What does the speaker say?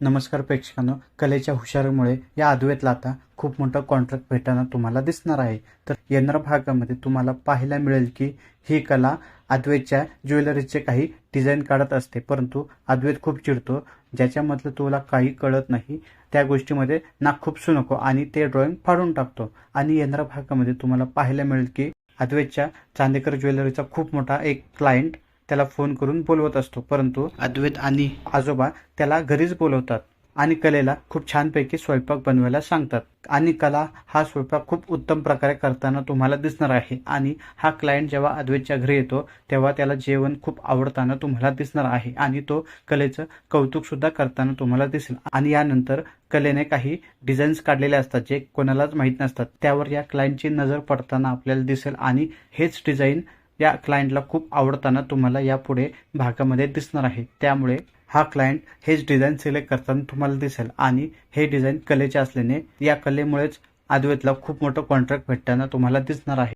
नमस्कार प्रेक्षकांनो कलेच्या हुशारीमुळे या अद्वैतला आता खूप मोठा कॉन्ट्रॅक्ट भेटताना तुम्हाला दिसणार आहे. तर येणाऱ्या भागामध्ये तुम्हाला पाहायला मिळेल की ही कला अद्वैतच्या ज्वेलरीचे काही डिझाईन काढत असते परंतु अद्वैत खूप चिडतो ज्याच्यामधलं तुला काही कळत नाही त्या गोष्टीमध्ये नाक खूपसू नको आणि ते ड्रॉइंग फाडून टाकतो. आणि येणाऱ्या भागामध्ये तुम्हाला पाहायला मिळेल की अद्वैतच्या चांदेकर ज्वेलरीचा खूप मोठा एक क्लायंट त्याला फोन करून बोलवत असतो. परंतु अद्वैत आणि आजोबा त्याला घरीच बोलवतात आणि कलेला खूप छानपैकी स्वयंपाक बनवायला सांगतात. आणि कला हा स्वयंपाक खूप उत्तम प्रकारे करताना तुम्हाला दिसणार आहे. आणि हा क्लायंट जेव्हा अद्वैतच्या घरी येतो तेव्हा त्याला जेवण खूप आवडताना तुम्हाला दिसणार आहे. आणि तो कलेचं कौतुक सुद्धा करताना तुम्हाला दिसेल. आणि यानंतर कलेने काही डिझाईन्स काढलेले असतात जे कोणालाच माहीत नसतात. त्यावर या क्लायंटची नजर पडताना आपल्याला दिसेल. आणि हेच डिझाईन या क्लायंटला खूप आवडताना तुम्हाला यापुढे भागामध्ये दिसणार आहे. त्यामुळे हा क्लायंट हेच डिझाईन सिलेक्ट करताना तुम्हाला दिसेल आणि हे डिझाईन कलेचे असल्याने या कलेमुळेच आदवेतला खूप मोठं कॉन्ट्रॅक्ट भेटताना तुम्हाला दिसणार आहे.